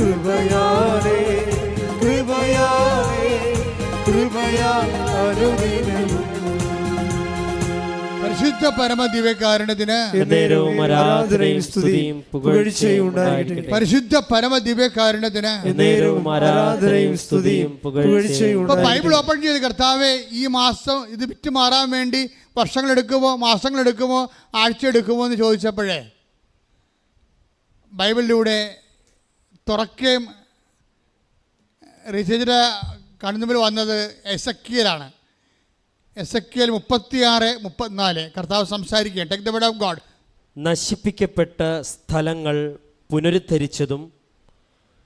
കൃപയാലേ കൃപയാലേ കൃപയാ അനുദിനവും പരിശുദ്ധ പരമ ദിവ്യകാരുണ്യത്തിന് എന്നേരവും ആരാധനയും സ്തുതിയും പുകഴ്ചയും ഉണ്ടായിരിക്കട്ടെ പരിശുദ്ധ പരമ ദിവ്യകാരുണ്യത്തിന് എന്നേരവും ആരാധനയും സ്തുതിയും പുകഴ്ചയും ബൈബിൾ ഓപ്പൺ ചെയ്ത് കർത്താവെ ഈ മാസം ഇത് വിറ്റ് മാറാൻ വേണ്ടി വർഷങ്ങൾ എടുക്കുമോ മാസങ്ങൾ എടുക്കുമോ ആഴ്ച എടുക്കുമോ എന്ന് ചോദിച്ചപ്പോഴേ ബൈബിളിലൂടെ തുറക്കുകയും രചിതര കണ്ണുമ്പിൽ വന്നത് എസക്കിയലാണ്. എസക്കിയൽ മുപ്പത്തിയാറ് മുപ്പത്തിനാല്. കർത്താവ് സംസാരിക്കുക ടേക്ക് ദ ഓഫ് ഗോഡ് നശിപ്പിക്കപ്പെട്ട സ്ഥലങ്ങൾ പുനരുദ്ധരിച്ചതും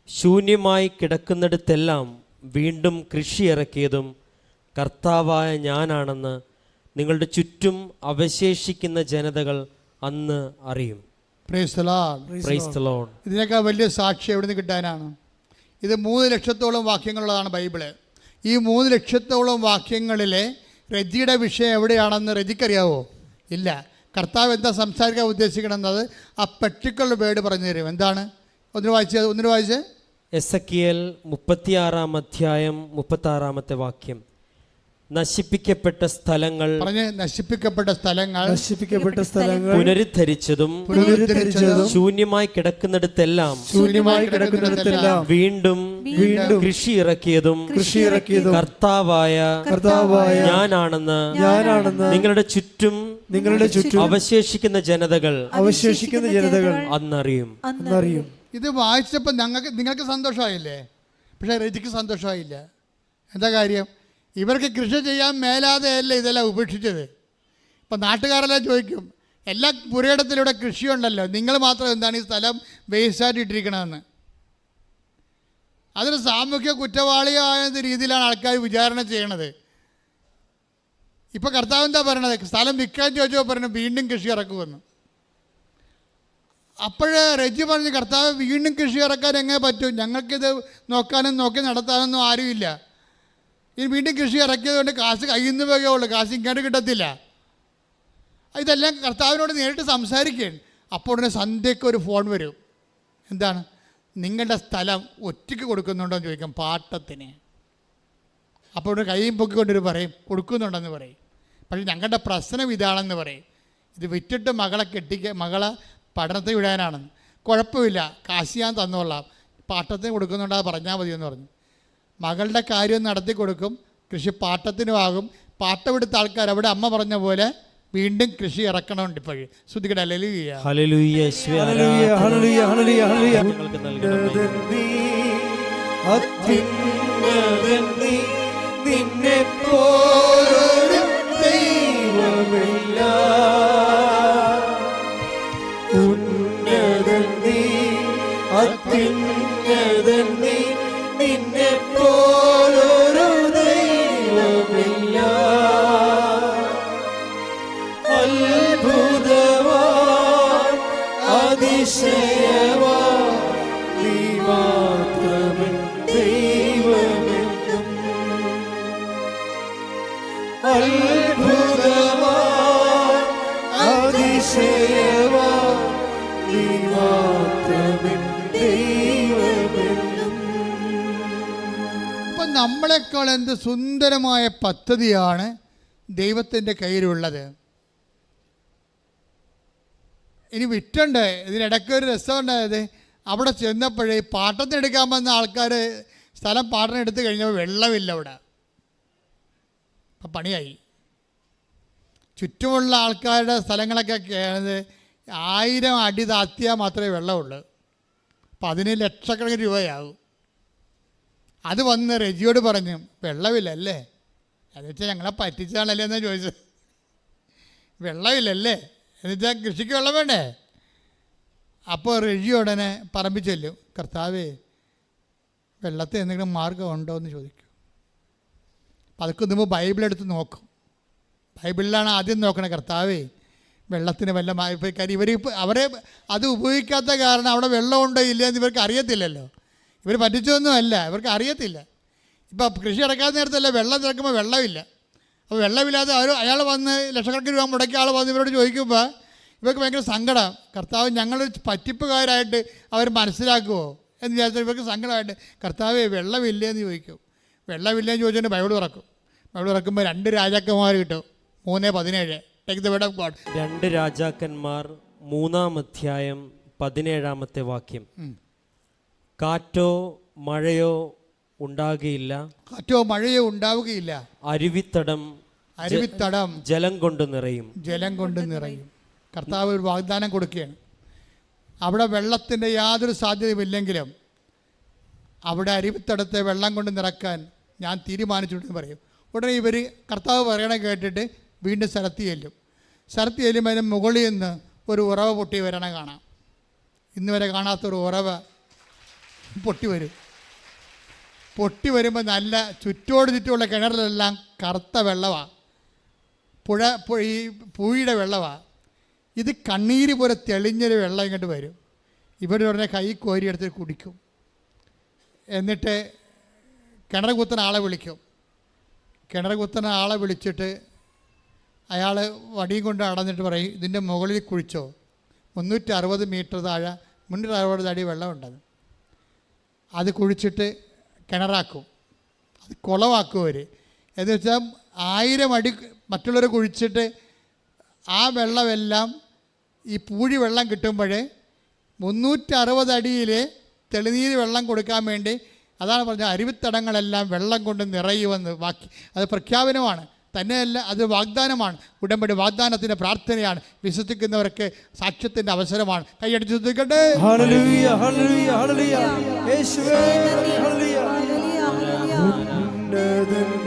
ശൂന്യമായി കിടക്കുന്നിടത്തെല്ലാം വീണ്ടും കൃഷി ഇറക്കിയതും കർത്താവായ ഞാനാണെന്ന് നിങ്ങളുടെ ചുറ്റും അവശേഷിക്കുന്ന ജനതകൾ അന്ന് അറിയും. ഇതിനേക്കാൾ വലിയ സാക്ഷി എവിടെ നിന്ന് കിട്ടാനാണ്? ഇത് മൂന്ന് ലക്ഷത്തോളം വാക്യങ്ങളുള്ളതാണ് ബൈബിൾ. ഈ മൂന്ന് ലക്ഷത്തോളം വാക്യങ്ങളിലെ രജിയുടെ വിഷയം എവിടെയാണെന്ന് രജിക്കറിയാവോ ഇല്ല. കർത്താവ് എന്താ സംസാരിക്കാൻ ഉദ്ദേശിക്കണമെന്നത് ആ പെർട്ടിക്കുലർ വേർഡ് പറഞ്ഞു തരും. എന്താണ്? ഒന്നിന് വായിച്ചത് ഒന്നിന് വായിച്ചേ. കിയൽ മുപ്പത്തിയാറാം അധ്യായം മുപ്പത്തി ആറാമത്തെ വാക്യം. നശിപ്പിക്കപ്പെട്ട സ്ഥലങ്ങൾ പറഞ്ഞ് നശിപ്പിക്കപ്പെട്ട സ്ഥലങ്ങൾ നശിപ്പിക്കപ്പെട്ട സ്ഥലങ്ങൾ പുനരുദ്ധരിച്ചതും പുനരുദ്ധരിച്ചതും ശൂന്യമായി കിടക്കുന്നിടത്തെല്ലാം ശൂന്യമായി കിടക്കുന്നിടത്തെല്ലാം വീണ്ടും വീണ്ടും കൃഷി ഇറക്കിയതും കൃഷി ഇറക്കിയതും കർത്താവായ കർത്താവായ ഞാനാണെന്ന് ഞാനാണെന്ന് നിങ്ങളുടെ ചുറ്റും നിങ്ങളുടെ ചുറ്റും അവശേഷിക്കുന്ന ജനതകൾ അവശേഷിക്കുന്ന ജനതകൾ അന്നറിയും അന്നറിയും ഇത് വായിച്ചപ്പോൾ ഞങ്ങൾക്ക് നിങ്ങൾക്ക് സന്തോഷമായില്ലേ? പക്ഷേ രജിക്ക് സന്തോഷമായില്ല. എന്താ കാര്യം? ഇവർക്ക് കൃഷി ചെയ്യാൻ മേലാതെയല്ല ഇതെല്ലാം ഉപേക്ഷിച്ചത്? ഇപ്പം നാട്ടുകാരെല്ലാം ചോദിക്കും എല്ലാ പുരയിടത്തിലൂടെ കൃഷിയുണ്ടല്ലോ നിങ്ങൾ മാത്രം എന്താണ് ഈ സ്ഥലം വേസ്റ്റായിട്ട് ഇട്ടിരിക്കണമെന്ന് അതൊരു സാമൂഹ്യ കുറ്റവാളിയായ രീതിയിലാണ് ആൾക്കാർ വിചാരണ ചെയ്യണത്. ഇപ്പം കർത്താവ് എന്താ പറയണത്? സ്ഥലം വിൽക്കാൻ ചോദിച്ചപ്പോൾ പറഞ്ഞു വീണ്ടും കൃഷി ഇറക്കുമെന്ന്. അപ്പോഴ് റെജി പറഞ്ഞു കർത്താവ് വീണ്ടും കൃഷി ഇറക്കാൻ എങ്ങനെ പറ്റും? ഞങ്ങൾക്കിത് നോക്കാനും നോക്കി നടത്താനൊന്നും ആരുമില്ല. ഇനി വീണ്ടും കൃഷി ഇറക്കിയത് കൊണ്ട് കാശ് കയ്യിൽ നിന്ന് പോകേ ഉള്ളൂ. കാശ് ഇങ്ങോട്ട് കിട്ടത്തില്ല. ഇതെല്ലാം കർത്താവിനോട് നേരിട്ട് സംസാരിക്കുകയാണ്. അപ്പോൾ ഉടനെ സന്ധ്യയ്ക്ക് ഒരു ഫോൺ വരും. എന്താണ്? നിങ്ങളുടെ സ്ഥലം ഒറ്റയ്ക്ക് കൊടുക്കുന്നുണ്ടോ എന്ന് ചോദിക്കാം. പാട്ടത്തിന്. അപ്പോൾ ഇവിടെ കൈയും പൊക്കിക്കൊണ്ടൊരു പറയും. കൊടുക്കുന്നുണ്ടെന്ന് പറയും. പക്ഷേ ഞങ്ങളുടെ പ്രശ്നം ഇതാണെന്ന് പറയും. ഇത് വിറ്റിട്ട് മകളെ കെട്ടിക്ക മകളെ പഠനത്തിൽ വിടാനാണെന്ന്. കുഴപ്പമില്ല. കാശ് ഞാൻ തന്നോളാം. പാട്ടത്തിന് കൊടുക്കുന്നുണ്ട് പറഞ്ഞാൽ മതി എന്ന് പറഞ്ഞു. മകളുടെ കാര്യം നടത്തി കൊടുക്കും കൃഷി പാട്ടത്തിനുമാകും പാട്ടമെടുത്ത ആൾക്കാർ? അവിടെ അമ്മ പറഞ്ഞ പോലെ വീണ്ടും കൃഷി ഇറക്കണമുണ്ട് ഇപ്പോഴും. ശ്രുതികട നിന്നെ പോലൊരു ദൈവമില്ല. ഉന്നതൻ നീ നമ്മളെക്കാൾ എന്ത് സുന്ദരമായ പദ്ധതിയാണ് ദൈവത്തിന്റെ കയ്യിലുള്ളത്. ഇനി വിറ്റുണ്ട്? ഇതിനിടയ്ക്ക് ഒരു രസമുണ്ടായത് അവിടെ ചെന്നപ്പോഴേ പാട്ടത്തിനെടുക്കാൻ വന്ന ആൾക്കാർ സ്ഥലം പാട്ടം എടുത്തു കഴിഞ്ഞപ്പോൾ വെള്ളമില്ല അവിടെ. അപ്പം പണിയായി. ചുറ്റുമുള്ള ആൾക്കാരുടെ സ്ഥലങ്ങളൊക്കെ കേണത് ആയിരം അടി താത്തിയാൽ മാത്രമേ വെള്ളമുള്ളൂ. അപ്പം അതിന് ലക്ഷക്കണക്കിന് രൂപയാകും. അത് വന്ന് റെജിയോട് പറഞ്ഞു വെള്ളമില്ലല്ലേ? എന്ന് വെച്ചാൽ ഞങ്ങളെ പറ്റിച്ചാണല്ലേ എന്നാ ചോദിച്ചത്. വെള്ളമില്ലല്ലേ? എന്ന് വെച്ചാൽ കൃഷിക്ക് വെള്ളം വേണ്ടേ? അപ്പോൾ റെജി ഉടനെ പറമ്പ് ചെല്ലും. കർത്താവേ വെള്ളത്തിൽ എന്തെങ്കിലും മാർഗം ഉണ്ടോ എന്ന് ചോദിക്കും. അപ്പം അതൊക്കെ മുമ്പ് ബൈബിൾ എടുത്ത് നോക്കും. ബൈബിളിലാണ് ആദ്യം നോക്കണേ കർത്താവേ വെള്ളത്തിന് വല്ല മാറി ഇവർ അവരെ അത് ഉപയോഗിക്കാത്ത കാരണം അവിടെ വെള്ളമുണ്ടോ ഇല്ല എന്ന് ഇവർക്ക് അറിയത്തില്ലല്ലോ. ഇവർ പറ്റിച്ചതൊന്നുമല്ല ഇവർക്ക് അറിയത്തില്ല. ഇപ്പം കൃഷി ഇറക്കാത്ത നേരത്തല്ല വെള്ളം തിരക്കുമ്പോൾ വെള്ളമില്ല. അപ്പോൾ വെള്ളമില്ലാതെ അവർ അയാൾ വന്ന് ലക്ഷക്കണക്കിന് രൂപ മുടക്കിയ ആൾ വന്ന് ഇവരോട് ചോദിക്കുമ്പോൾ ഇവർക്ക് ഭയങ്കര സങ്കടം. കർത്താവ് ഞങ്ങളൊരു പറ്റിപ്പുകാരായിട്ട് അവർ മനസ്സിലാക്കുമോ എന്ന് വിചാരിച്ചാൽ ഇവർക്ക് സങ്കടമായിട്ട് കർത്താവ് വെള്ളമില്ലേ എന്ന് ചോദിക്കും. വെള്ളമില്ലേന്ന് ചോദിച്ചാൽ ബൈബിൾ തുറക്കും. ബൈബിൾ തുറക്കുമ്പോൾ രണ്ട് രാജാക്കന്മാർ കിട്ടും. മൂന്ന് പതിനേഴ്. Take the word of God രണ്ട് രാജാക്കന്മാർ മൂന്നാം അധ്യായം പതിനേഴാമത്തെ വാക്യം. കാറ്റോ മഴയോ ഉണ്ടാകുകയില്ല കാറ്റോ മഴയോ ഉണ്ടാവുകയില്ല. അരുവിത്തടം അരുവിത്തടം. ജലം കൊണ്ട് നിറയും. ജലം കൊണ്ട് നിറയും. കർത്താവ് ഒരു വാഗ്ദാനം കൊടുക്കുകയാണ്. അവിടെ വെള്ളത്തിന്റെ യാതൊരു സാധ്യതയുമില്ലെങ്കിലും അവിടെ അരുവിത്തടത്തെ വെള്ളം കൊണ്ട് നിറക്കാൻ ഞാൻ തീരുമാനിച്ചിട്ടുണ്ടെന്ന് പറയും. ഉടനെ ഇവർ കർത്താവ് പറയണ കേട്ടിട്ട് വീണ്ടും സ്ഥലത്ത് ചെല്ലും. സ്ഥലത്ത് ചെല്ലുമ്പോൾ അതിന് മുകളിൽ നിന്ന് ഒരു ഉറവ പൊട്ടി വരണ കാണാം. ഇന്ന് വരെ കാണാത്തൊരു ഉറവ പൊട്ടി വരും. പൊട്ടി വരുമ്പോൾ നല്ല ചുറ്റോട് ചുറ്റുമുള്ള കിണറിലെല്ലാം കറുത്ത വെള്ളമാണ് പുഴ ഈ പൂഴിയുടെ വെള്ളമാണ് ഇത് കണ്ണീര് പോലെ തെളിഞ്ഞൊരു വെള്ളം ഇങ്ങോട്ട് വരും. ഇവർ ഉടനെ കൈ കോരിയെടുത്ത് കുടിക്കും. എന്നിട്ട് കിണർ കുത്തുന്ന ആളെ വിളിക്കും. കിണർ കുത്തുന്ന ആളെ വിളിച്ചിട്ട് അയാൾ വടിയും കൊണ്ട് അടന്നിട്ട് പറയും ഇതിന്റെ മുകളിൽ കുഴിച്ചോ. മുന്നൂറ്റി അറുപത് മീറ്റർ താഴെ മുന്നൂറ്റി അറുപത് അടി വെള്ളമുണ്ടത്. അത് കുഴിച്ചിട്ട് കിണറാക്കും. അത് കുളമാക്കും അവർ എന്ന് വെച്ചാൽ ആയിരം അടി മറ്റുള്ളവർ കുഴിച്ചിട്ട് ആ വെള്ളമെല്ലാം ഈ പൂഴി വെള്ളം കിട്ടുമ്പോഴേ മുന്നൂറ്ററുപത് അടിയിൽ തെളിനീര് വെള്ളം കൊടുക്കാൻ വേണ്ടി അതാണ് പറഞ്ഞത് അരുവിത്തടങ്ങളെല്ലാം വെള്ളം കൊണ്ട് നിറയുമെന്ന് വാക്കി അത് പ്രഖ്യാപനമാണ്. തന്നെയല്ല അത് വാഗ്ദാനമാണ്. ഉടമ്പടി വാഗ്ദാനത്തിന്റെ പ്രാർത്ഥനയാണ്. വിശ്വസിക്കുന്നവർക്ക് സാക്ഷ്യത്തിന്റെ അവസരമാണ്. കൈയടിച്ച് ശ്രദ്ധിക്കട്ടെ. ഹല്ലേലൂയ ഹല്ലേലൂയ ഹല്ലേലൂയ. യേശുവേ ഹല്ലേലൂയ. ഉന്നതൻ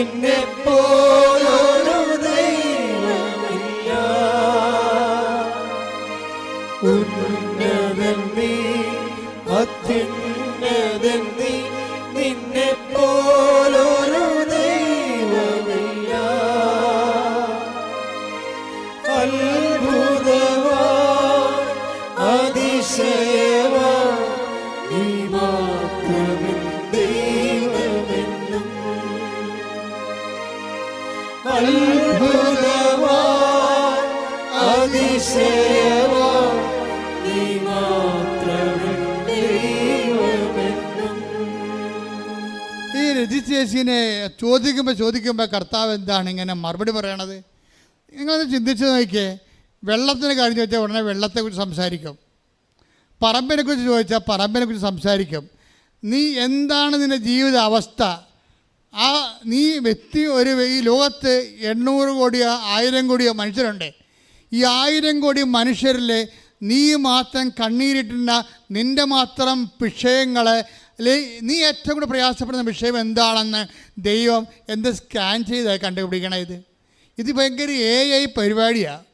നിന്നെ പോലൊരു രജിസ്ട്രേഷനെ ചോദിക്കുമ്പോൾ ചോദിക്കുമ്പോൾ കർത്താവ് എന്താണ് ഇങ്ങനെ മറുപടി പറയണത്? നിങ്ങളൊന്ന് ചിന്തിച്ച് നോക്കിയേ വെള്ളത്തിന് കാര്യം ചോദിച്ചാൽ ഉടനെ വെള്ളത്തെക്കുറിച്ച് സംസാരിക്കും. പറമ്പിനെ കുറിച്ച് ചോദിച്ചാൽ പറമ്പിനെ കുറിച്ച് സംസാരിക്കും. നീ എന്താണ് നിന്റെ ജീവിത അവസ്ഥ? ആ നീ വ്യക്തി ഒരു ഈ ലോകത്ത് എണ്ണൂറ് കോടിയോ ആയിരം കോടിയോ മനുഷ്യരുണ്ട്. ഈ ആയിരം കോടി മനുഷ്യരിൽ നീ മാത്രം കണ്ണീരിട്ടുന്ന നിന്റെ മാത്രം വിഷയങ്ങൾ അല്ലെ നീ ഏറ്റവും കൂടുതൽ പ്രയാസപ്പെടുന്ന വിഷയം എന്താണെന്ന് ദൈവം എന്ത് സ്കാൻ ചെയ്ത് കണ്ടുപിടിക്കണം ഇത്? ഇത് ഭയങ്കര എ ഐ പരിപാടിയാണ്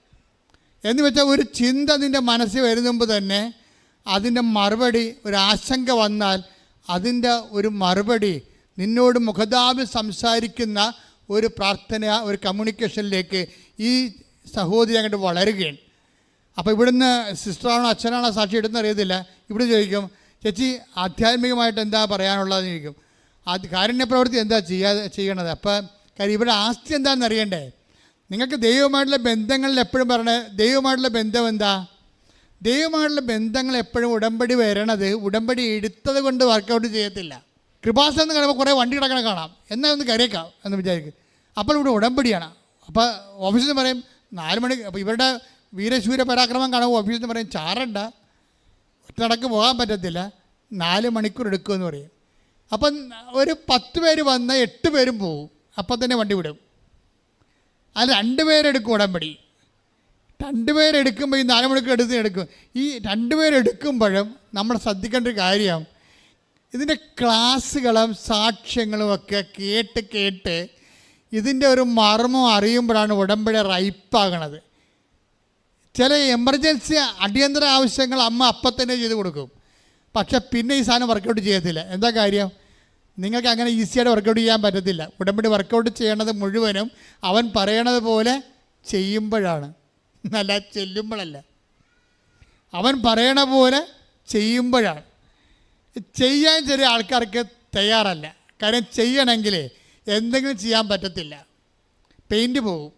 എന്ന് വെച്ചാൽ ഒരു ചിന്ത നിന്റെ മനസ്സിൽ വരുന്ന മുമ്പ് തന്നെ അതിന്റെ മറുപടി ഒരു ആശങ്ക വന്നാൽ അതിന്റെ ഒരു മറുപടി നിന്നോട് മുഖതാപി സംസാരിക്കുന്ന ഒരു പ്രാർത്ഥന ഒരു കമ്മ്യൂണിക്കേഷനിലേക്ക് ഈ സഹോദരി അങ്ങോട്ട് വളരുകയാണ്. അപ്പോൾ ഇവിടുന്ന് സിസ്റ്ററാണോ അച്ഛനാണോ സാക്ഷി ഇടുന്ന അറിയത്തില്ല. ഇവിടെ ചോദിക്കും ചേച്ചി ആധ്യാത്മികമായിട്ട് എന്താ പറയാനുള്ളതെന്ന് ചോദിക്കും അത് കാരുണ്യ പ്രവൃത്തി എന്താ ചെയ്യാതെ ചെയ്യണത്? അപ്പം കാര്യം ഇവിടെ ആസ്തി എന്താണെന്ന് അറിയണ്ടേ? നിങ്ങൾക്ക് ദൈവമായിട്ടുള്ള ബന്ധങ്ങളിൽ എപ്പോഴും പറയണേ ദൈവമായിട്ടുള്ള ബന്ധം എന്താ? ദൈവമായിട്ടുള്ള ബന്ധങ്ങൾ എപ്പോഴും ഉടമ്പടി വരണത് ഉടമ്പടി എടുത്തത് കൊണ്ട് വർക്കൗട്ട് ചെയ്യത്തില്ല. കൃപാസനം എന്ന് പറയുമ്പോൾ കുറേ വണ്ടി കിടക്കണ കാണാം. എന്നാൽ ഒന്ന് കരയേക്കാം എന്ന് വിചാരിക്കും. അപ്പോൾ ഇവിടെ ഉടമ്പടിയാണ്. അപ്പോൾ ഓഫീസിൽ നിന്ന് പറയും നാല് മണി അപ്പോൾ ഇവരുടെ വീരശൂര പരാക്രമം കാണുമ്പോൾ ഓഫീസിൽ നിന്ന് പറയും ചാറണ്ട. നടക്ക് പോകാൻ പറ്റത്തില്ല. നാല് മണിക്കൂർ എടുക്കുമെന്ന് പറയും. അപ്പം ഒരു പത്ത് പേര് വന്ന എട്ട് പേരും പോവും. അപ്പം തന്നെ വണ്ടി വിടും. അത് രണ്ട് പേരെടുക്കും ഉടമ്പടി. രണ്ട് പേരെടുക്കുമ്പോൾ ഈ നാല് മണിക്കൂർ എടുത്ത് എടുക്കും. ഈ രണ്ട് പേരെടുക്കുമ്പോഴും നമ്മൾ ശ്രദ്ധിക്കേണ്ട ഒരു കാര്യം ഇതിന്റെ ക്ലാസ്സുകളും സാക്ഷ്യങ്ങളും ഒക്കെ കേട്ട് കേട്ട് ഇതിന്റെ ഒരു മർമ്മം അറിയുമ്പോഴാണ് ഉടമ്പടി റൈപ്പാകണത് ചില എമർജൻസി അടിയന്തര ആവശ്യങ്ങൾ അമ്മ അപ്പം തന്നെ ചെയ്ത് കൊടുക്കും. പക്ഷെ പിന്നെ ഈ സാധനം വർക്കൗട്ട് ചെയ്യത്തില്ല. എന്താ കാര്യം? നിങ്ങൾക്ക് അങ്ങനെ ഈസിയായിട്ട് വർക്കൗട്ട് ചെയ്യാൻ പറ്റത്തില്ല. ഉടമ്പടി വർക്കൗട്ട് ചെയ്യണത് മുഴുവനും അവൻ പറയണത് പോലെ ചെയ്യുമ്പോഴാണ്. അല്ല ചെല്ലുമ്പോഴല്ല. അവൻ പറയണ പോലെ ചെയ്യുമ്പോഴാണ്. ചെയ്യാൻ ചെറിയ ആൾക്കാർക്ക് തയ്യാറല്ല. കാര്യം ചെയ്യണമെങ്കിൽ എന്തെങ്കിലും ചെയ്യാൻ പറ്റത്തില്ല. പെയിന്റ് പോകും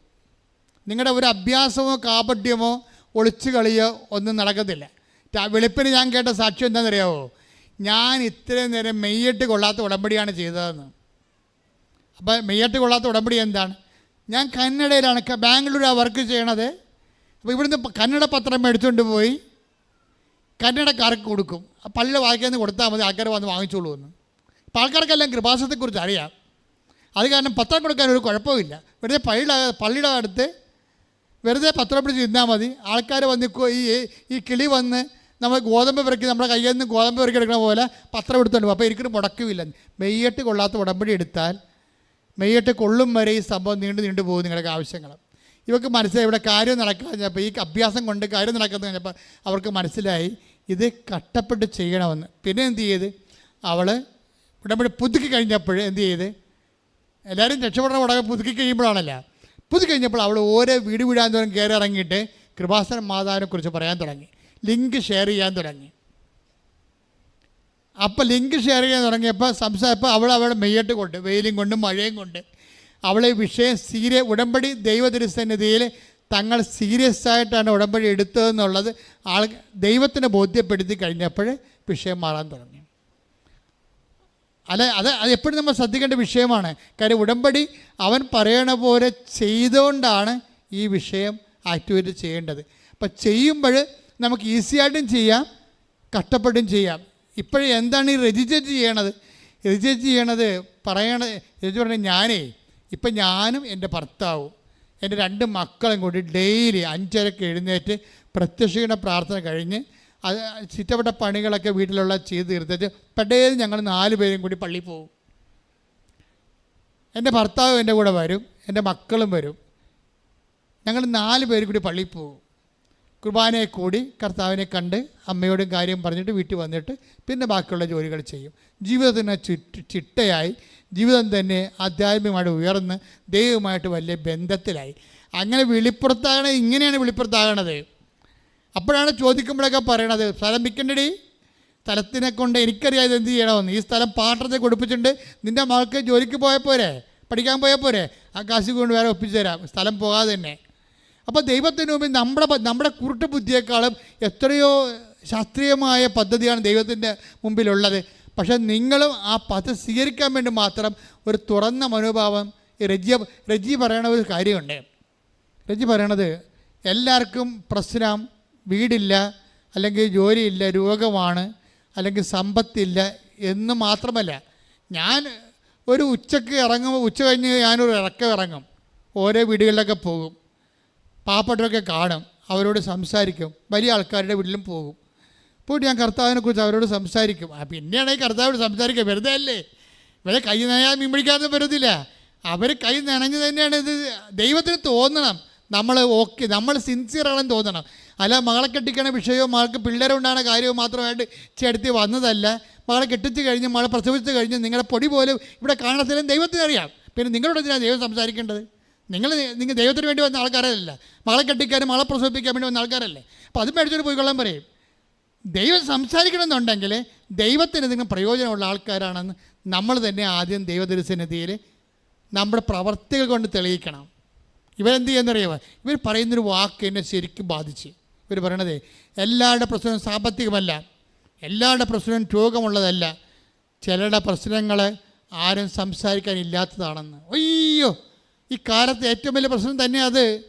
നിങ്ങളുടെ ഒരു അഭ്യാസമോ കാപട്യമോ ഒളിച്ചു കളിയോ ഒന്നും നടക്കത്തില്ല. വെളുപ്പിന് ഞാൻ കേട്ട സാക്ഷ്യം എന്താണെന്നറിയാവോ? ഞാൻ ഇത്രയും നേരം മെയ്യട്ട് കൊള്ളാത്ത ഉടമ്പടിയാണ് ചെയ്തതെന്ന്. അപ്പോൾ മെയ്യട്ട് കൊള്ളാത്ത ഉടമ്പടി എന്താണ്? ഞാൻ കന്നഡയിലാണ് ബാംഗ്ലൂരാണ് വർക്ക് ചെയ്യണത്. അപ്പോൾ ഇവിടുന്ന് കന്നഡ പത്രം എടുത്തുകൊണ്ട് പോയി. കന്നഡക്കാർക്ക് കൊടുക്കും. പള്ളിയുടെ വായിക്കാൻ കൊടുത്താൽ മതി ആൾക്കാർ വന്ന് വാങ്ങിച്ചോളൂ എന്ന്. അപ്പോൾ ആൾക്കാർക്കെല്ലാം കൃപാസത്തെക്കുറിച്ച് അറിയാം അത് കാരണം പത്രം കൊടുക്കാൻ ഒരു കുഴപ്പമില്ല. വെറുതെ പള്ളിയുടെ പള്ളിയുടെ അടുത്ത് വെറുതെ പത്രം പിടിച്ച് നിന്നാൽ മതി. ആൾക്കാർ വന്ന് ഈ ഈ കിളി വന്ന് നമ്മൾ ഗോതമ്പ് പെറുക്കി നമ്മുടെ കയ്യിൽ നിന്ന് ഗോതമ്പ് പെറുക്കി എടുക്കുന്ന പോലെ പത്രം എടുത്തുണ്ട് അപ്പോൾ എനിക്കൊരു മുടക്കുമില്ല മെയ്യട്ട് കൊള്ളാത്ത ഉടമ്പടി എടുത്താൽ മെയ്യട്ട് കൊള്ളും വരെ ഈ സംഭവം നീണ്ടു നീണ്ടു പോകും നിങ്ങളുടെ ആവശ്യങ്ങൾ. ഇവർക്ക് മനസ്സിലായി ഇവിടെ കാര്യം നടക്കാഞ്ഞപ്പോൾ ഈ അഭ്യാസം കൊണ്ട് കാര്യം നടക്കുന്ന കഴിഞ്ഞപ്പോൾ അവർക്ക് മനസ്സിലായി ഇത് കട്ടപ്പെട്ട് ചെയ്യണമെന്ന്. പിന്നെ എന്ത് ചെയ്ത്? അവൾ ഉടമ്പടി പുതുക്കി കഴിഞ്ഞപ്പോൾ എന്ത് ചെയ്ത്? എല്ലാവരും രക്ഷപ്പെടണ ഉടനെ പുതുക്കി കഴിയുമ്പോഴാണല്ല. പുതുക്കി കഴിഞ്ഞപ്പോൾ അവൾ ഓരോ വീട് വീടാൻ തോറും കയറി ഇറങ്ങിയിട്ട് കൃപാസന മാതാവിനെക്കുറിച്ച് പറയാൻ തുടങ്ങി. ലിങ്ക് ഷെയർ ചെയ്യാൻ തുടങ്ങി. അപ്പോൾ ലിങ്ക് ഷെയർ ചെയ്യാൻ തുടങ്ങിയപ്പോൾ സംസാരിപ്പോൾ അവൾ അവളുടെ മെയ്യട്ട് കൊണ്ട് വെയിലും കൊണ്ട് മഴയും കൊണ്ട് അവളെ വിഷയം സീരിയ ഉടമ്പടി ദൈവതിരുസന്നിധിയിൽ തങ്ങൾ സീരിയസ് ആയിട്ടാണ് ഉടമ്പടി എടുത്തതെന്നുള്ളത് ആൾ ദൈവത്തിനെ ബോധ്യപ്പെടുത്തി കഴിഞ്ഞപ്പോൾ വിഷയം മാറാൻ തുടങ്ങി. അല്ല അത് അത് എപ്പോഴും നമ്മൾ ശ്രദ്ധിക്കേണ്ട വിഷയമാണ്. കാര്യം ഉടമ്പടി അവൻ പറയണ പോലെ ചെയ്തുകൊണ്ടാണ് ഈ വിഷയം ആക്ടിവേറ്റ് ചെയ്യേണ്ടത്. അപ്പം ചെയ്യുമ്പോൾ നമുക്ക് ഈസിയായിട്ടും ചെയ്യാം കഷ്ടപ്പെട്ടും ചെയ്യാം. ഇപ്പോഴും എന്താണ് ഈ രജിസ്റ്റർ ചെയ്യണത്? രജിസ്റ്റർ ചെയ്യണത് പറയണ രജിസ്റ്റർ പറഞ്ഞാൽ ഞാനേ ഇപ്പം ഞാനും എന്റെ ഭർത്താവും എന്റെ രണ്ട് മക്കളും കൂടി ഡെയിലി അഞ്ചരക്ക് എഴുന്നേറ്റ് പ്രത്യക്ഷീണ പ്രാർത്ഥന കഴിഞ്ഞ് ചുറ്റപ്പെട്ട പണികളൊക്കെ വീട്ടിലുള്ള ചെയ്ത് തീർത്തിട്ട് പെട്ടേന്ന് ഞങ്ങൾ നാല് പേരും കൂടി പള്ളിയിൽ പോകും എന്റെ ഭർത്താവ് എന്റെ കൂടെ വരും എന്റെ മക്കളും വരും. ഞങ്ങൾ നാല് പേര് കൂടി പള്ളിയിൽ പോകും കുർബാനയെ കൂടി കർത്താവിനെ കണ്ട് അമ്മയോടും കാര്യം പറഞ്ഞിട്ട് വീട്ടിൽ വന്നിട്ട് പിന്നെ ബാക്കിയുള്ള ജോലികൾ ചെയ്യും. ജീവിതത്തിന് ചുറ്റ് ചിട്ടയായി. ജീവിതം തന്നെ ആധ്യാത്മികമായിട്ട് ഉയർന്ന് ദൈവമായിട്ട് വലിയ ബന്ധത്തിലായി. അങ്ങനെ വെളിപ്പുറത്താകണത് ഇങ്ങനെയാണ് വെളിപ്പുറത്താകണത് അപ്പോഴാണ് ചോദിക്കുമ്പോഴൊക്കെ പറയണത് സ്ഥലം വിൽക്കണ്ടടി? സ്ഥലത്തിനെ കൊണ്ട് എനിക്കറിയാതെ എന്ത് ചെയ്യണമെന്ന് ഈ സ്ഥലം പാട്ടത്തെ കൊടുപ്പിച്ചിട്ടുണ്ട് നിന്റെ മകൾക്ക് ജോലിക്ക് പോയാൽ പോരെ? പഠിക്കാൻ പോയാൽ പോരെ? ആ കാശ് കൊണ്ട് വേറെ ഒപ്പിച്ചു തരാം സ്ഥലം പോകാതെ തന്നെ. അപ്പോൾ ദൈവത്തിന് മുമ്പിൽ നമ്മുടെ നമ്മുടെ കുരുട്ട് ബുദ്ധിയേക്കാളും എത്രയോ ശാസ്ത്രീയമായ പദ്ധതിയാണ് ദൈവത്തിന്റെ മുമ്പിലുള്ളത്. പക്ഷേ നിങ്ങളും ആ പദ്ധതി സ്വീകരിക്കാൻ വേണ്ടി മാത്രം ഒരു തുറന്ന മനോഭാവം രജി റജി പറയണ ഒരു കാര്യമുണ്ട്. രജി പറയണത് എല്ലാവർക്കും പ്രശ്നം വീടില്ല അല്ലെങ്കിൽ ജോലിയില്ല രോഗമാണ് അല്ലെങ്കിൽ സമ്പത്തില്ല എന്ന് മാത്രമല്ല. ഞാൻ ഒരു ഉച്ചയ്ക്ക് ഇറങ്ങും ഉച്ച കഴിഞ്ഞ് ഞാനൊരു ഇറക്കം ഇറങ്ങും. ഓരോ വീടുകളിലൊക്കെ പോകും. പാവപ്പെട്ടവരൊക്കെ കാണും. അവരോട് സംസാരിക്കും. വലിയ ആൾക്കാരുടെ വീട്ടിലും പോകും. പോയിട്ട് ഞാൻ കർത്താവിനെ കുറിച്ച് അവരോട് സംസാരിക്കും. ആ പിന്നെയാണ് ഈ കർത്താവോട് സംസാരിക്കുക വെറുതെ അല്ലേ? ഇവരെ കൈ നനയാൻ മീൻ പിടിക്കാതെ വരുന്നില്ല അവർ കൈ നനഞ്ഞ് തന്നെയാണ് ഇത് ദൈവത്തിന് തോന്നണം. നമ്മൾ ഓക്കെ നമ്മൾ സിൻസിയറാണെന്ന് തോന്നണം. അല്ല മകളെ കെട്ടിക്കണ വിഷയവും മകൾക്ക് പിള്ളേരുണ്ടാകുന്ന കാര്യവും മാത്രമായിട്ട് ചേർത്തി വന്നതല്ല. മകളെ കെട്ടിച്ച് കഴിഞ്ഞ് മകളെ പ്രസവിച്ച് കഴിഞ്ഞ് നിങ്ങളുടെ പൊടി പോലും ഇവിടെ കാണത്തില്ല ദൈവത്തിന് അറിയാം. പിന്നെ നിങ്ങളോട് എന്തിനാണ് ദൈവം സംസാരിക്കേണ്ടത്? നിങ്ങൾ നിങ്ങൾ ദൈവത്തിന് വേണ്ടി വന്ന ആൾക്കാരല്ല മകളെ കെട്ടിക്കാനും മകളെ പ്രസവിപ്പിക്കാൻ വേണ്ടി വന്ന ആൾക്കാരല്ലേ. അപ്പോൾ അത് മേടിച്ചൊരു പോയിക്കൊള്ളാൻ പറയും. ദൈവം സംസാരിക്കണമെന്നുണ്ടെങ്കിൽ ദൈവത്തിന് നിങ്ങൾ പ്രയോജനമുള്ള ആൾക്കാരാണെന്ന് നമ്മൾ തന്നെ ആദ്യം ദൈവദർശനത്തിൽ നമ്മുടെ പ്രവർത്തികൾ കൊണ്ട് തെളിയിക്കണം. ഇവരെന്ത് ചെയ്യുന്നറിയാമോ ഇവർ പറയുന്നൊരു വാക്ക് എന്നെ ശരിക്കും ബാധിച്ച്. ഇവർ പറയണത് എല്ലാവരുടെ പ്രശ്നവും സാമ്പത്തികമല്ല. എല്ലാവരുടെ പ്രശ്നവും രോഗമുള്ളതല്ല. ചിലരുടെ പ്രശ്നങ്ങൾ ആരും സംസാരിക്കാനില്ലാത്തതാണെന്ന്. അയ്യോ! ഈ കാലത്ത് ഏറ്റവും വലിയ പ്രശ്നം തന്നെ അത്.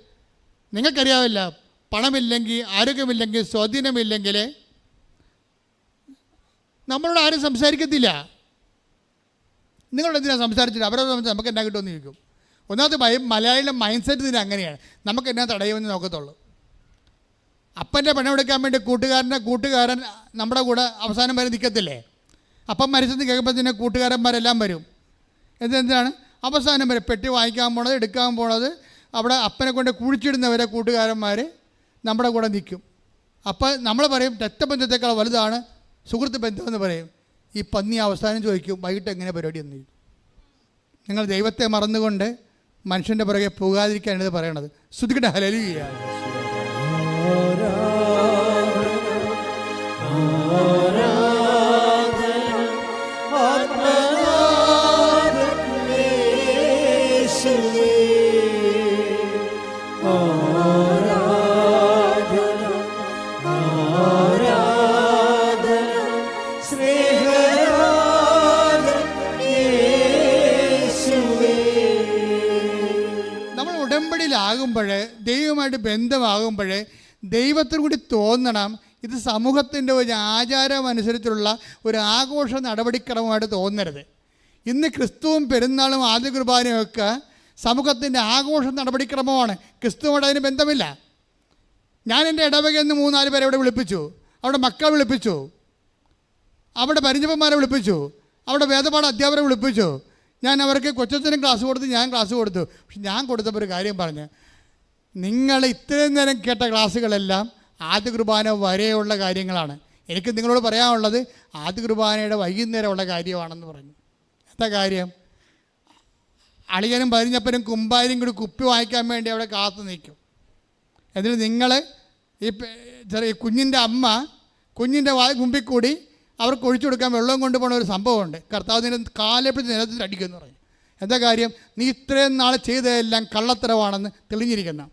നിങ്ങൾക്കറിയാവില്ല പണമില്ലെങ്കിൽ ആരോഗ്യമില്ലെങ്കിൽ സ്വാധീനമില്ലെങ്കിൽ നമ്മളോട് ആരും സംസാരിക്കത്തില്ല. നിങ്ങളോട് എന്തിനാണ് സംസാരിച്ചിട്ട്? അവരോട് നമുക്ക് എന്നാ കിട്ടുമെന്ന് ചോദിക്കും. ഒന്നാമത്തെ ഭയം മലയാളിയുടെ മൈൻഡ് സെറ്റ് ഇതിന് അങ്ങനെയാണ്. നമുക്ക് എന്നാ തടയുമെന്ന് നോക്കത്തുള്ളൂ. അപ്പന്റെ പണം എടുക്കാൻ വേണ്ടി കൂട്ടുകാരന്റെ കൂട്ടുകാരൻ നമ്മുടെ കൂടെ അവസാനം വരെ നിൽക്കത്തില്ലേ? അപ്പം മരിച്ചെന്ന് കേൾക്കുമ്പോൾ തന്നെ കൂട്ടുകാരന്മാരെല്ലാം വരും. എന്തെന്താണ്? അവസാനം വരെ പെട്ടി വാങ്ങിക്കാൻ പോണത് എടുക്കാൻ പോണത് അവിടെ അപ്പനെ കൊണ്ട് കുഴിച്ചിടുന്നവരെ കൂട്ടുകാരന്മാർ നമ്മുടെ കൂടെ നിൽക്കും. അപ്പോൾ നമ്മൾ പറയും രക്തബന്ധത്തെക്കാൾ വലുതാണ് സുഹൃത്ത് ബന്ധം എന്ന് പറയും. ഈ പന്നി അവസാനം ചോദിക്കും വൈകിട്ട് എങ്ങനെ പരിപാടി എന്ന് നിങ്ങൾ ദൈവത്തെ മറന്നുകൊണ്ട് മനുഷ്യന്റെ പുറകെ പോകാതിരിക്കാനാണ് ഇത് പറയണത്. ശ്രുതിക്കട്ടെ ഹലലിയ ആരാധന ആകുമ്പോൾ ദൈവമായിട്ട് ബന്ധമാകുമ്പോൾ ദൈവത്തിന് കൂടി തോന്നണം. ഇത് സമൂഹത്തിന്റെ ഒരു ആചാരം അനുസരിച്ചുള്ള ഒരു ആഘോഷ നടപടിക്രമമായിട്ട് തോന്നരുത്. ഇന്ന് ക്രിസ്തുവും പെരുന്നാളും ആദ്യ കുർബാനയും ഒക്കെ സമൂഹത്തിന്റെ ആഘോഷ നടപടിക്രമമാണ്. ക്രിസ്തുവുമായിട്ട് അതിന് ബന്ധമില്ല. ഞാൻ എന്റെ ഇടവകയിൽ നിന്ന് മൂന്നാൽ പേരെ അവിടെ വിളിപ്പിച്ചു. അവിടെ മക്കളെ വിളിപ്പിച്ചു. അവിടെ പരിചയപ്പന്മാരെ വിളിപ്പിച്ചു. അവിടെ വേദപാഠ അധ്യാപകരെ വിളിപ്പിച്ചു. ഞാൻ അവർക്ക് കൊച്ചച്ഛനും ക്ലാസ് കൊടുത്ത് ഞാൻ ക്ലാസ് കൊടുത്തു. പക്ഷെ ഞാൻ കൊടുത്തപ്പോൾ ഒരു കാര്യം പറഞ്ഞു. നിങ്ങൾ ഇത്രയും നേരം കേട്ട ക്ലാസ്സുകളെല്ലാം ആദ്യ കുർബാന വരെയുള്ള കാര്യങ്ങളാണ്. എനിക്ക് നിങ്ങളോട് പറയാനുള്ളത് ആദ്യ കുർബാനയുടെ വൈകുന്നേരമുള്ള കാര്യമാണെന്ന് പറഞ്ഞു. എന്താ കാര്യം? അളിയനും പരിഞ്ഞപ്പനും കുമ്പാരും കൂടി കുപ്പി വാങ്ങിക്കാൻ വേണ്ടി അവിടെ കാത്തു നിൽക്കും. എന്നിട്ട് നിങ്ങൾ ഈ ചെറിയ കുഞ്ഞിന്റെ അമ്മ കുഞ്ഞിന്റെ വായ കുമ്പിക്കൂടി കൂടി അവർക്ക് ഒഴിച്ചു കൊടുക്കാൻ വെള്ളം കൊണ്ടുപോകുന്ന ഒരു സംഭവമുണ്ട്. കർത്താവ് നിന്നെ കാലെപ്പിടിച്ച് നിലത്തിൽ അടിക്കുമെന്ന് പറഞ്ഞു എന്താ കാര്യം? നീ ഇത്രയും നാൾ ചെയ്തതെല്ലാം കള്ളത്തരവാണെന്ന് തെളിഞ്ഞിരിക്കുന്ന.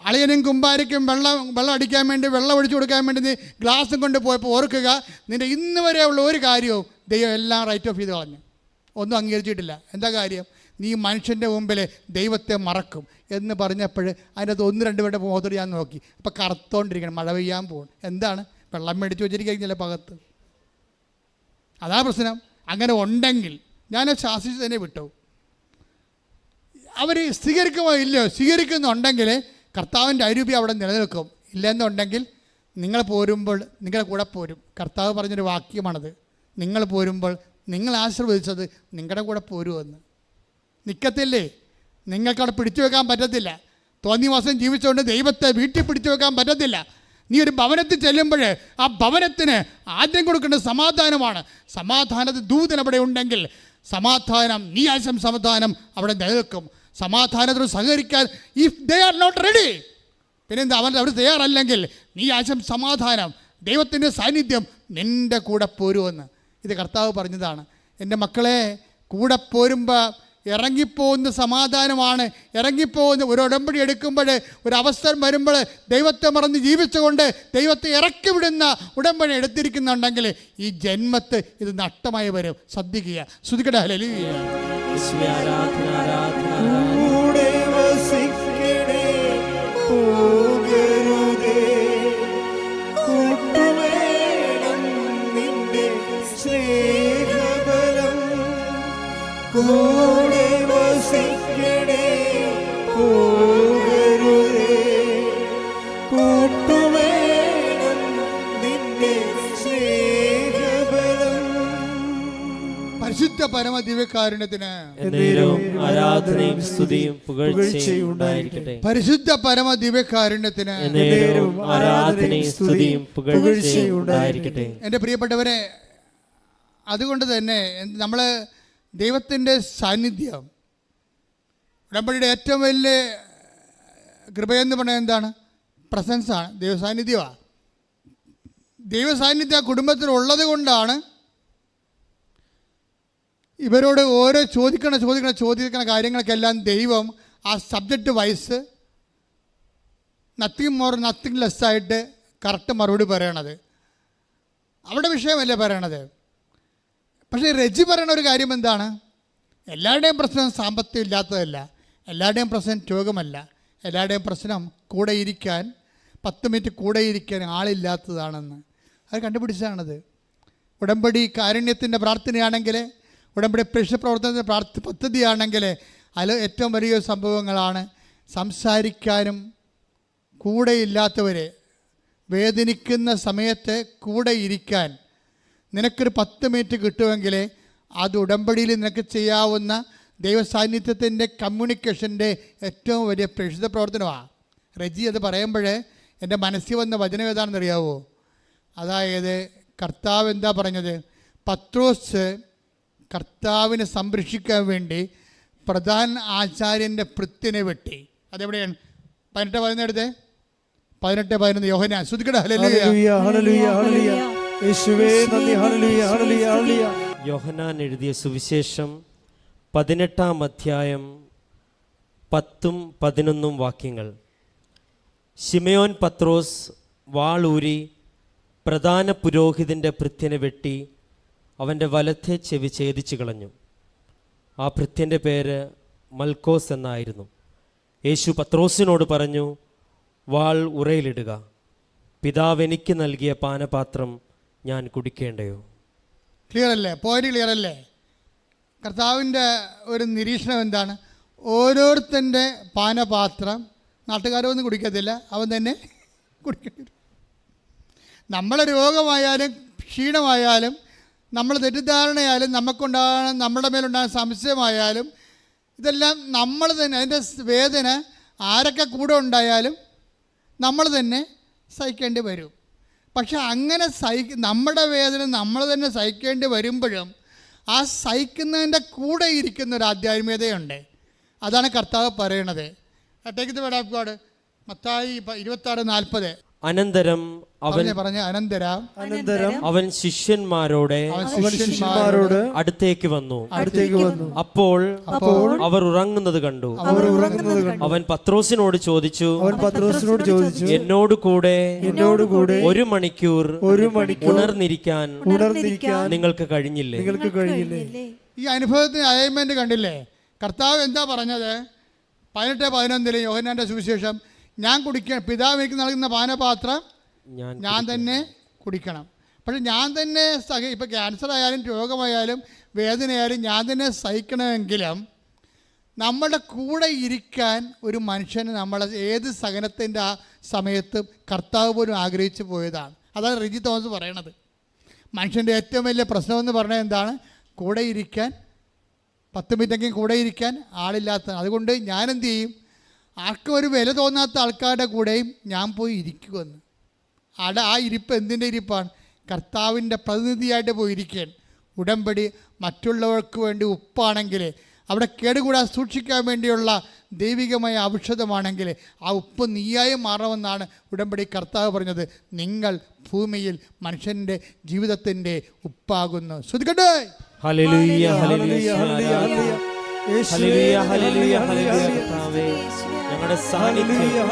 അളിയനും കുമ്പാരിക്കും വെള്ളം വെള്ളം അടിക്കാൻ വേണ്ടി വെള്ളം ഒഴിച്ചു കൊടുക്കാൻ വേണ്ടി നീ ഗ്ലാസും കൊണ്ട് പോയപ്പോൾ ഓർക്കുക നിന്റെ ഇന്ന് വരെയുള്ള ഒരു കാര്യവും ദൈവം എല്ലാം റൈറ്റ് ഓഫ് ചെയ്ത് കളഞ്ഞു. ഒന്നും അംഗീകരിച്ചിട്ടില്ല. എന്താ കാര്യം? നീ മനുഷ്യന്റെ മുമ്പിൽ ദൈവത്തെ മറക്കും എന്ന് പറഞ്ഞപ്പോൾ അതിനകത്ത് ഒന്ന് രണ്ട് പേരുടെ മുഖത്തോട് ഞാൻ നോക്കി. അപ്പോൾ കറുത്തോണ്ടിരിക്കണം മഴ പെയ്യാൻ പോകും എന്താണ്? വെള്ളം മേടിച്ച് വെച്ചിരിക്കുന്ന പകത്ത്? അതാ പ്രശ്നം. അങ്ങനെ ഉണ്ടെങ്കിൽ ഞാൻ ശാസിച്ച് തന്നെ വിട്ടു. അവർ സ്വീകരിക്കുമോ ഇല്ലയോ? സ്വീകരിക്കുന്നുണ്ടെങ്കിൽ കർത്താവിന്റെ അരൂപി അവിടെ നിലനിൽക്കും. ഇല്ലെന്നുണ്ടെങ്കിൽ നിങ്ങൾ പോരുമ്പോൾ നിങ്ങളുടെ കൂടെ പോരും. കർത്താവ് പറഞ്ഞൊരു വാക്യമാണത്. നിങ്ങൾ പോരുമ്പോൾ നിങ്ങൾ ആശീർവദിച്ചത് നിങ്ങളുടെ കൂടെ പോരുമെന്ന്. നിൽക്കത്തില്ലേ നിങ്ങൾക്കവിടെ പിടിച്ചു വെക്കാൻ പറ്റത്തില്ല. തോന്നി മാസം ജീവിച്ചുകൊണ്ട് ദൈവത്തെ വീട്ടിൽ പിടിച്ചു വെക്കാൻ പറ്റത്തില്ല. നീ ഒരു ഭവനത്തിൽ ചെല്ലുമ്പോൾ ആ ഭവനത്തിന് ആദ്യം കൊടുക്കേണ്ട സമാധാനമാണ്. സമാധാനത്തിൽ ദൂതൻ അവിടെ ഉണ്ടെങ്കിൽ സമാധാനം നീ ആശം സമാധാനം അവിടെ നിലനിൽക്കും. സമാധാനത്തോട് സഹകരിക്കാൻ if they are not ready പിന്നെ എന്താ അവൻ അവർ തയ്യാറല്ലെങ്കിൽ നീ ആശം സമാധാനം ദൈവത്തിന്റെ സാന്നിധ്യം നിന്റെ കൂടെ പോരുമെന്ന് ഇത് കർത്താവ് പറഞ്ഞതാണ്. എന്റെ മക്കളെ കൂടെ പോരുമ്പോൾ ഇറങ്ങിപ്പോകുന്ന സമാധാനമാണ്. ഇറങ്ങിപ്പോകുന്ന ഒരു ഉടമ്പടി എടുക്കുമ്പോൾ ഒരു അവസരം വരുമ്പോൾ ദൈവത്തെ മറന്ന് ജീവിച്ചുകൊണ്ട് ദൈവത്തെ ഇറക്കി വിടുന്ന ഉടമ്പടി എടുത്തിരിക്കുന്നുണ്ടെങ്കിൽ ഈ ജന്മത്ത് ഇത് നഷ്ടമായി വരും. ശ്രദ്ധിക്കുക. ശ്രുതിക്കട്ടെ Oh പരിശുദ്ധ പരമ ദിവ്യകാരുണ്യത്തിന് ആരാധനയും സ്തുതിയും പുകഴ്ചയും ഉണ്ടായിരിക്കട്ടെ പരിശുദ്ധ പരമ ദിവ്യകാരുണ്യത്തിന് ആരാധനയും സ്തുതിയും പുകഴ്ചയും ഉണ്ടായിരിക്കട്ടെ എന്റെ പ്രിയപ്പെട്ടവരെ അതുകൊണ്ട് തന്നെ നമ്മൾ ദൈവത്തിന്റെ സാന്നിധ്യം ഉടമ്പടിയുടെ ഏറ്റവും വലിയ കൃപയെന്ന് പറയുന്നത് എന്താണ്? പ്രസൻസാണ് ദൈവസാന്നിധ്യമാണ് ദൈവസാന്നിധ്യം ഉള്ളത് കൊണ്ടാണ് ഇവരോട് ഓരോ ചോദിക്കണ ചോദിക്കണ ചോദിക്കണ കാര്യങ്ങൾക്കെല്ലാം ദൈവം ആ subject wise nothing more nothing less ആയിട്ട് കറക്റ്റ് മറുപടി പറയണത്. അവിടെ വിഷയമല്ല പറയണത്? പക്ഷേ രജി പറയണ ഒരു കാര്യം എന്താണ്? എല്ലാവരുടെയും പ്രശ്നം സാമ്പത്തികം ഇല്ലാത്തതല്ല. എല്ലാവരുടെയും പ്രശ്നം രോഗമല്ല. എല്ലാവരുടെയും പ്രശ്നം കൂടെ ഇരിക്കാൻ പത്ത് മിനിറ്റ് കൂടെ ഇരിക്കാൻ ആളില്ലാത്തതാണെന്ന്. അത് കണ്ടുപിടിച്ചതാണത്. ഉടമ്പടി കാരുണ്യത്തിന്റെ പ്രാർത്ഥനയാണെങ്കിൽ ഉടമ്പടി പ്രവർത്തനത്തിന്റെ പ്രാർത്ഥ പദ്ധതിയാണെങ്കിൽ അതിൽ ഏറ്റവും വലിയ സംഭവങ്ങളാണ്. സംസാരിക്കാനും കൂടെയില്ലാത്തവരെ വേദനിക്കുന്ന സമയത്ത് കൂടെ ഇരിക്കാൻ നിനക്കൊരു പത്ത് മിനിറ്റ് കിട്ടുമെങ്കിൽ അത് ഉടമ്പടിയിൽ നിനക്ക് ചെയ്യാവുന്ന ദൈവസാന്നിധ്യത്തിന്റെ കമ്മ്യൂണിക്കേഷന്റെ ഏറ്റവും വലിയ പ്രേക്ഷിത പ്രവർത്തനമാണ് റജി അത് പറയുമ്പോൾ എന്റെ മനസ്സിൽ വന്ന വചനം ഏതാണെന്ന് അറിയാവോ അതായത് കർത്താവ് എന്താ പറഞ്ഞത്? പത്രോസ് കർത്താവിനെ സംരക്ഷിക്കാൻ വേണ്ടി പ്രധാന ആചാര്യന്റെ പൃത്തിനെ വെട്ടി. അതെവിടെയാണ്? പതിനെട്ട് പതിനെടുത്ത് പതിനെട്ട് പതിനൊന്ന്. യോഹന ശ്രുതിക്കട ഹല്ലേലൂയ. ഹല്ലേലൂയ ഹല്ലേലൂയ ഹല്ലേലൂയ. യേശുവേ നന്ദി. ഹല്ലേലൂയ ഹല്ലേലൂയ ഹല്ലേലൂയ. യോഹനാൻ എഴുതിയ സുവിശേഷം പതിനെട്ടാം അധ്യായം പത്തും പതിനൊന്നും വാക്യങ്ങൾ. ഷിമയോൻ പത്രോസ് വാളൂരി പ്രധാന പുരോഹിതന്റെ ഭൃത്യനെ വെട്ടി അവന്റെ വലത്തെ ചെവി ഛേദിച്ചു കളഞ്ഞു. ആ ഭൃത്യന്റെ പേര് മൽക്കോസ് എന്നായിരുന്നു. യേശു പത്രോസിനോട് പറഞ്ഞു വാൾ ഉറയിലിടുക. പിതാവ് എനിക്ക് നൽകിയ പാനപാത്രം ഞാൻ കുടിക്കേണ്ടയോ? ക്ലിയർ അല്ലേ? പോയിന്റ് ക്ലിയർ അല്ലേ? കർത്താവിന്റെ ഒരു നിരീക്ഷണം എന്താണ്? ഓരോരുത്തന്റെ പാനപാത്രം നാട്ടുകാരൊന്നും കുടിക്കത്തില്ല അവൻ തന്നെ കുടിക്കേണ്ടി വരും നമ്മളെ രോഗമായാലും ക്ഷീണമായാലും നമ്മൾ തെറ്റിദ്ധാരണയായാലും നമുക്കുണ്ടാകുന്ന നമ്മുടെ മേലുണ്ടാകുന്ന സംശയമായാലും ഇതെല്ലാം നമ്മൾ തന്നെ അതിന്റെ വേദന ആരൊക്കെ കൂടെ ഉണ്ടായാലും നമ്മൾ തന്നെ സഹിക്കേണ്ടി വരും. പക്ഷെ അങ്ങനെ സഹി നമ്മുടെ വേദന നമ്മൾ തന്നെ സഹിക്കേണ്ടി വരുമ്പോഴും ആ സഹിക്കുന്നതിന്റെ കൂടെ ഇരിക്കുന്ന ഒരു ആധ്യാത്മികതയുണ്ട് അതാണ് കർത്താവ് പറയണത്. Take the word of God Mathai ഇരുപത്താറ് നാൽപ്പത്. അനന്തരം അവൻ പറഞ്ഞ അനന്തരം. അനന്തരം അവൻ ശിഷ്യന്മാരോടെ ശിഷ്യന്മാരോട് അടുത്തേക്ക് വന്നു. അടുത്തേക്ക് വന്നു. അപ്പോൾ അപ്പോൾ അവർ ഉറങ്ങുന്നത് കണ്ടു. അവർ ഉറങ്ങുന്നത് കണ്ടു. അവൻ പത്രോസിനോട് ചോദിച്ചു അവൻ പത്രോസിനോട് ചോദിച്ചു എന്നോട് കൂടെ എന്നോട് കൂടെ ഒരു മണിക്കൂർ ഒരു മണിക്കൂർ ഉണർന്നിരിക്കാൻ ഉണർന്നിരിക്കാൻ നിങ്ങൾക്ക് കഴിഞ്ഞില്ലേ? നിങ്ങൾക്ക് കഴിഞ്ഞില്ലേ? ഈ അനുഭവത്തിന് അയൻമെന്റ് കണ്ടില്ലേ? കർത്താവ് എന്താ പറഞ്ഞത്? പതിനെട്ട് പതിനൊന്നിലെ യോഹനാന്റെ സുവിശേഷം ഞാൻ കുടിക്കണം പിതാവ് എനിക്ക് നൽകുന്ന പാനപാത്രം ഞാൻ തന്നെ കുടിക്കണം. പക്ഷെ ഞാൻ തന്നെ സഹി ഇപ്പോൾ ക്യാൻസർ ആയാലും രോഗമായാലും വേദനയായാലും ഞാൻ തന്നെ സഹിക്കണമെങ്കിലും നമ്മുടെ കൂടെ ഇരിക്കാൻ ഒരു മനുഷ്യന് നമ്മളെ ഏത് സഹനത്തിന്റെ ആ സമയത്ത് കർത്താവ് പോലും ആഗ്രഹിച്ചു പോയതാണ്. അതാണ് റിജി തോമസ് പറയണത്. മനുഷ്യന്റെ ഏറ്റവും വലിയ പ്രശ്നമെന്ന് പറഞ്ഞാൽ എന്താണ്? കൂടെ ഇരിക്കാൻ പത്ത് മിനിറ്റെങ്കിലും കൂടെ ഇരിക്കാൻ ആളില്ലാത്ത അതുകൊണ്ട് ഞാൻ എന്ത് ചെയ്യും? ആർക്കും ഒരു വില തോന്നാത്ത ആൾക്കാരുടെ കൂടെയും ഞാൻ പോയി ഇരിക്കുമെന്ന്. അവിടെ ആ ഇരിപ്പ് എന്തിന്റെ ഇരിപ്പാണ്? കർത്താവിന്റെ പ്രതിനിധിയായിട്ട് പോയിരിക്കുകയാണ്. ഇരിക്കാൻ ഉടമ്പടി മറ്റുള്ളവർക്ക് വേണ്ടി ഉപ്പാണെങ്കിൽ അവിടെ കേടുകൂടാതെ സൂക്ഷിക്കാൻ വേണ്ടിയുള്ള ദൈവികമായ ഔഷധമാണെങ്കിൽ ആ ഉപ്പ് നീയായി മാറണമെന്നാണ് ഉടമ്പടി കർത്താവ് പറഞ്ഞത്. നിങ്ങൾ ഭൂമിയിൽ മനുഷ്യന്റെ ജീവിതത്തിന്റെ ഉപ്പാകുന്നു. ശ്രുതിക്കട്ടെ കർത്താവേ ഞങ്ങളുടെ സാന്നിധ്യം.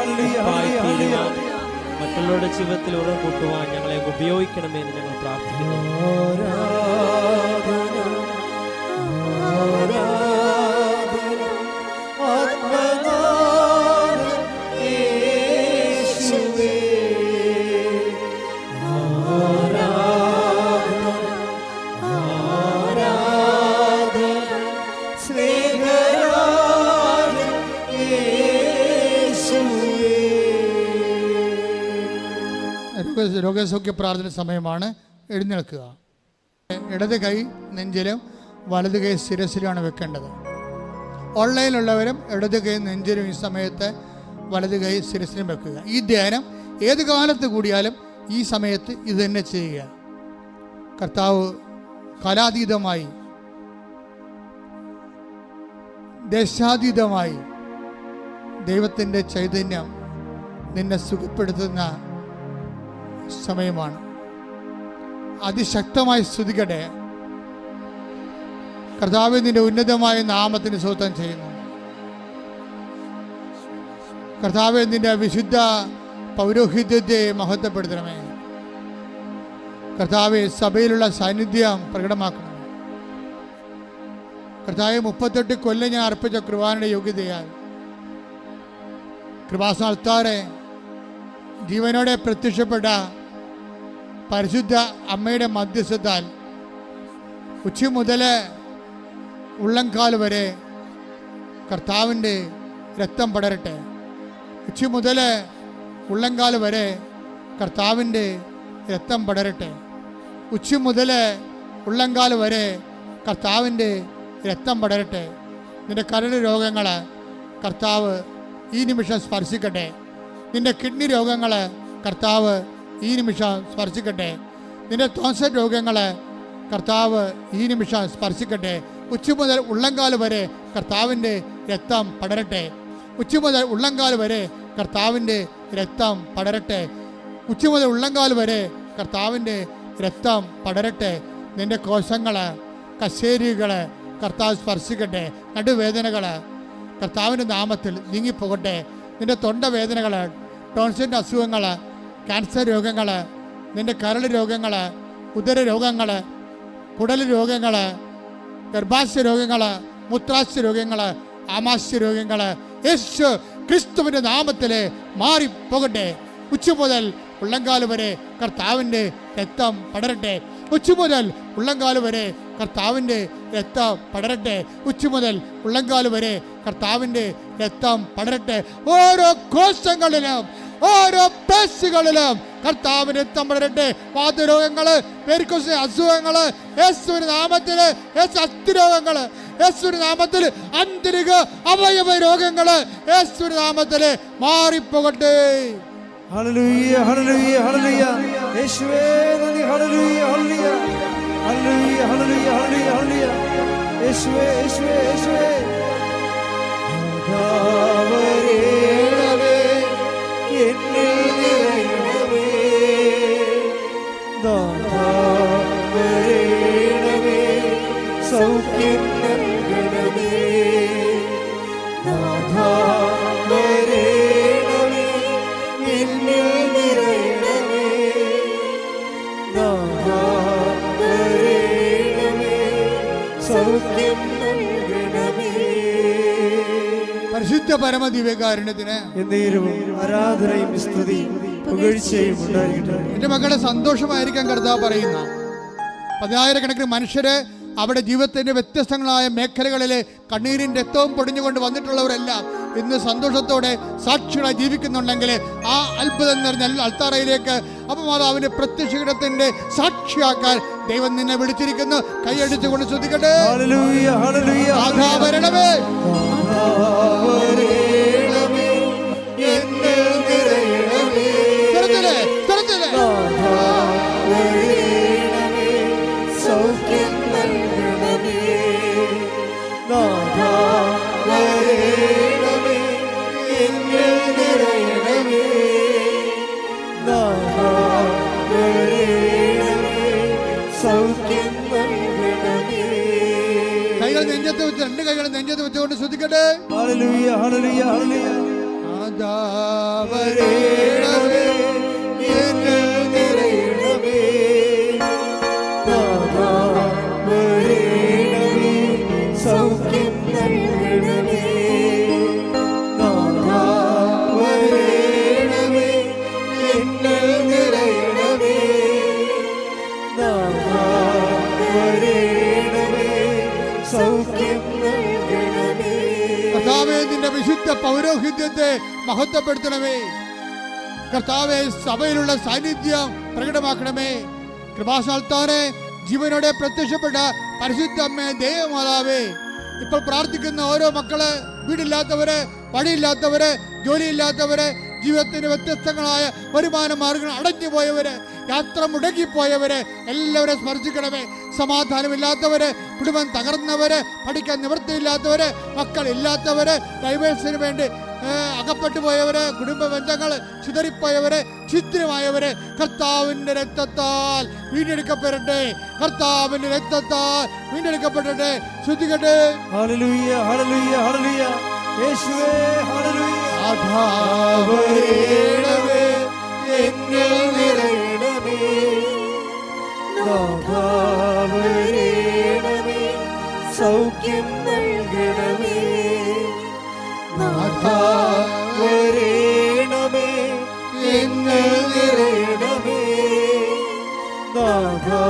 തീരുവാൻ മറ്റുള്ളവരുടെ ജീവിതത്തിൽ ഉറവ് കൂട്ടുവാൻ ഞങ്ങളെ ഉപയോഗിക്കണമേ എന്ന് ഞങ്ങൾ പ്രാർത്ഥിക്കുന്നു. രോഗ രോഗസൗഖ്യ പ്രാർത്ഥന സമയമാണ് എഴുന്നേൽക്കുക. ഇടത് കൈ നെഞ്ചിലും വലത് കൈ ശിരസിലുമാണ് വെക്കേണ്ടത്. ഓൺലൈനിലുള്ളവരും ഇടത് കൈ നെഞ്ചിലും ഈ സമയത്ത് വലത് കൈ ശിരസിലും വെക്കുക. ഈ ധ്യാനം ഏത് കാലത്ത് കൂടിയാലും ഈ സമയത്ത് ഇത് തന്നെ ചെയ്യുക. കർത്താവ് കലാതീതമായി ദേശാതീതമായി ദൈവത്തിന്റെ ചൈതന്യം നിന്നെ സുഖപ്പെടുത്തുന്ന സമയമാണ്. അതിശക്തമായി സ്തുതിക്കട്ടെ. കർത്താവ് നിന്റെ ഉന്നതമായ നാമത്തിന് സ്വത്തം ചെയ്യുന്നു. കർത്താവ് നിന്റെ വിശുദ്ധ പൗരോഹിത്യത്തെ മഹത്വപ്പെടുത്തണമേ. കർത്താവ് സഭയിലുള്ള സാന്നിധ്യം പ്രകടമാക്കണം കർത്താവ് മുപ്പത്തെട്ട് കൊല്ലം ഞാൻ അർപ്പിച്ച കൃപാനയുടെ യോഗ്യതയാൽ കൃപാസ്ഥാനത്താറെ ജീവനോടെ പ്രത്യക്ഷപ്പെട്ട പരിശുദ്ധ അമ്മയുടെ മധ്യസ്ഥത്താൽ ഉച്ച മുതൽ ഉള്ളംകാൽ വരെ കർത്താവിന്റെ രക്തം പടരട്ടെ. ഉച്ച മുതൽ ഉള്ളംകാൽ വരെ കർത്താവിന്റെ രക്തം പടരട്ടെ. ഉച്ച മുതൽ ഉള്ളംകാൽ വരെ കർത്താവിന്റെ രക്തം പടരട്ടെ. നിന്റെ കരട് രോഗങ്ങൾ കർത്താവ് ഈ നിമിഷം സ്പർശിക്കട്ടെ. നിന്റെ കിഡ്നി രോഗങ്ങൾ കർത്താവ് ഈ നിമിഷം സ്പർശിക്കട്ടെ. നിന്റെ ത്വസ രോഗങ്ങളെ കർത്താവ് ഈ നിമിഷം സ്പർശിക്കട്ടെ. ഉച്ച മുതൽ ഉള്ളങ്കാൽ വരെ കർത്താവിന്റെ രക്തം പടരട്ടെ. ഉച്ച മുതൽ ഉള്ളങ്കാൽ വരെ കർത്താവിന്റെ രക്തം പടരട്ടെ. ഉച്ച മുതൽ ഉള്ളങ്കാൽ വരെ കർത്താവിന്റെ രക്തം പടരട്ടെ. നിന്റെ കോശങ്ങൾ കശേരികൾ കർത്താവ് സ്പർശിക്കട്ടെ. നടുവേദനകൾ കർത്താവിന്റെ നാമത്തിൽ നീങ്ങിപ്പോകട്ടെ. നിന്റെ തൊണ്ടവേദനകൾ ടോൺസിന്റെ അസുഖങ്ങൾ ക്യാൻസർ രോഗങ്ങൾ നിന്റെ കരൾ രോഗങ്ങൾ ഉദര രോഗങ്ങൾ കുടൽ രോഗങ്ങൾ ഗർഭാശയ രോഗങ്ങൾ മുത്രാശയ രോഗങ്ങൾ ആമാശയ രോഗങ്ങൾ യേശു ക്രിസ്തുവിന്റെ നാമത്തിൽ മാറിപ്പോകട്ടെ. ഉച്ച മുതൽ ഉള്ളങ്കാൽ വരെ കർത്താവിന്റെ രക്തം പടരട്ടെ. ഉച്ച മുതൽ ഉള്ളങ്കാൽ വരെ കർത്താവിന്റെ രക്തം പടരട്ടെ. ഉച്ച മുതൽ ഉള്ളങ്കാൽ വരെ കർത്താവിന്റെ രക്തം പടരട്ടെ. ഓരോ കോശങ്ങളിലും ഓരോ പേശികളിലും കർത്താവിന് രക്തം പടരട്ടെ വാതരോഗങ്ങൾ പെരിക്കോസ് അസുഖങ്ങൾ യേശുവിന് നാമത്തിൽ യേശു അസ്ഥിരോഗങ്ങൾ യേശുവിന് നാമത്തിൽ അന്തരിക അവയവ രോഗങ്ങൾ യേശുവിന് നാമത്തിൽ മാറിപ്പോകട്ടെ. ഹല്ലേലൂയ ഹല്ലേലൂയ യേശുവേ ഹല്ലേലൂയ. യേശുവേ യേശുവേ യേശുവേ. എന്നിൽ നിറയണമേ. നാഥാവരേണമേ പരിശുദ്ധ പരമദിവ്യകാരുണ്യത്തിന് എന്നേരവും ആരാധനയും സ്തുതിയും പുകഴ്ചയും ഉണ്ടായിരിക്കട്ടെ. എന്റെ മക്കളെ സന്തോഷമായിരിക്കാൻ കർത്താവ് പറയുന്ന പതിനായിരക്കണക്കിന് മനുഷ്യരെ അവിടെ ജീവിതത്തിന്റെ വ്യത്യസ്തങ്ങളായ മേഖലകളിലെ കണ്ണീരിന്റെ രക്തവും പൊടിഞ്ഞുകൊണ്ട് വന്നിട്ടുള്ളവരെല്ലാം ഇന്ന് സന്തോഷത്തോടെ സാക്ഷികളായി ജീവിക്കുന്നുണ്ടെങ്കിൽ ആ അത്ഭുതം നിറഞ്ഞ അൽത്താറയിലേക്ക് അവന് പ്രത്യക്ഷത്തിന്റെ സാക്ഷിയാക്കാൻ ദൈവം നിന്നെ വിളിച്ചിരിക്കുന്നു. കൈയടിച്ചുകൊണ്ട് ശ്രദ്ധിക്കട്ടെ. ആധാ വരണമേ. കൈകൾ നെഞ്ചത്ത് വെച്ച് രണ്ട് കൈകൾ നെഞ്ചത്ത് വെച്ചുകൊണ്ട് ശ്രദ്ധിക്കട്ടെ ഹല്ലേലൂയ വിശുദ്ധ പൗരോഹിത്യത്തെ മഹത്വപ്പെടുത്തണമേ. കർത്താവെ സഭയിലുള്ള സാന്നിധ്യം പ്രകടമാക്കണമേ. കൃപാസാൽത്താറെ ജീവനോടെ പ്രത്യക്ഷപ്പെട്ട പരിശുദ്ധ അമ്മേ ദേവമാതാവേ. ഇപ്പോൾ പ്രാർത്ഥിക്കുന്ന ഓരോ മക്കൾ വീടില്ലാത്തവര് വഴിയില്ലാത്തവര് ജോലിയില്ലാത്തവര് ജീവിതത്തിന് വ്യത്യസ്തങ്ങളായ വരുമാന മാർഗങ്ങൾ അടഞ്ഞു പോയവര് യാത്ര മുടങ്ങിപ്പോയവര് എല്ലാവരെയും സ്മർശിക്കണമേ സമാധാനമില്ലാത്തവര് കുടുംബം തകർന്നവര് പഠിക്കാൻ നിവൃത്തിയില്ലാത്തവര് മക്കൾ ഇല്ലാത്തവര് ഡൈവേഴ്സിന് വേണ്ടി അകപ്പെട്ടു പോയവര് കുടുംബ ബന്ധങ്ങൾ ചിതറിപ്പോയവര് ഛിദ്രമായവര് കർത്താവിന്റെ രക്തത്താൽ വീണ്ടെടുക്കപ്പെടട്ടെ. കർത്താവിന്റെ രക്തത്താൽ വീണ്ടെടുക്കപ്പെടട്ടെ. ശ്രദ്ധിക്കട്ടെ. ആധാവരേണമേ എന്നിൽ നിറയണമേ നാഥാവരേണമേ സൗഖ്യം നൽകണമേ. നാഥാവരേണമേ എന്നിൽ നിറയണമേ. നാഥാവരേണമേ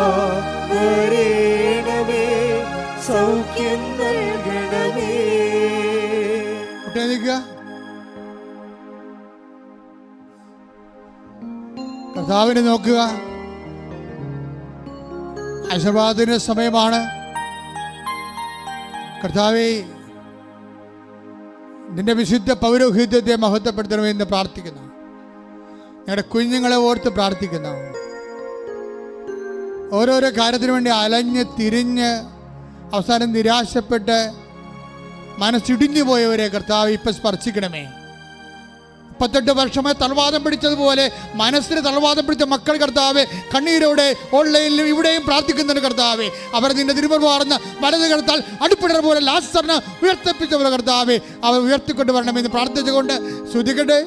സൗഖ്യം നൽകണമേ. കുട്ടിയെ കർത്താവിനെ നോക്കുക. ആശീർവാദത്തിന് സമയമാണ്. കർത്താവെ നിന്റെ വിശുദ്ധ പൗരോഹിത്യത്തെ മഹത്വപ്പെടുത്തണമെന്ന് പ്രാർത്ഥിക്കുന്നു. ഞങ്ങളുടെ കുഞ്ഞുങ്ങളെ ഓർത്ത് പ്രാർത്ഥിക്കുന്നു. ഓരോരോ കാര്യത്തിനു വേണ്ടി അലഞ്ഞ് തിരിഞ്ഞ് അവസാനം നിരാശപ്പെട്ട് മനസ്സിടിഞ്ഞു പോയവരെ കർത്താവ് ഇപ്പം സ്പർശിക്കണമേ. മുപ്പത്തെട്ട് വർഷമായി തളവാദം പിടിച്ചതുപോലെ മനസ്സിന് തളവാദം പിടിച്ച മക്കൾ കർത്താവ് കണ്ണീരോടെ ഓൺലൈനിലും ഇവിടെയും പ്രാർത്ഥിക്കുന്നുണ്ട് കർത്താവ്. അവർ നിന്റെ തിരുമർവാർന്ന വലത് കടത്താൽ അടുപ്പിടർ പോലെ ലാസ്റ്ററിന് ഉയർത്തിപ്പിച്ചവരെ കർത്താവ് അവർ ഉയർത്തിക്കൊണ്ട് വരണമെന്ന് പ്രാർത്ഥിച്ചുകൊണ്ട് ശ്രുതിക്കട്ടെ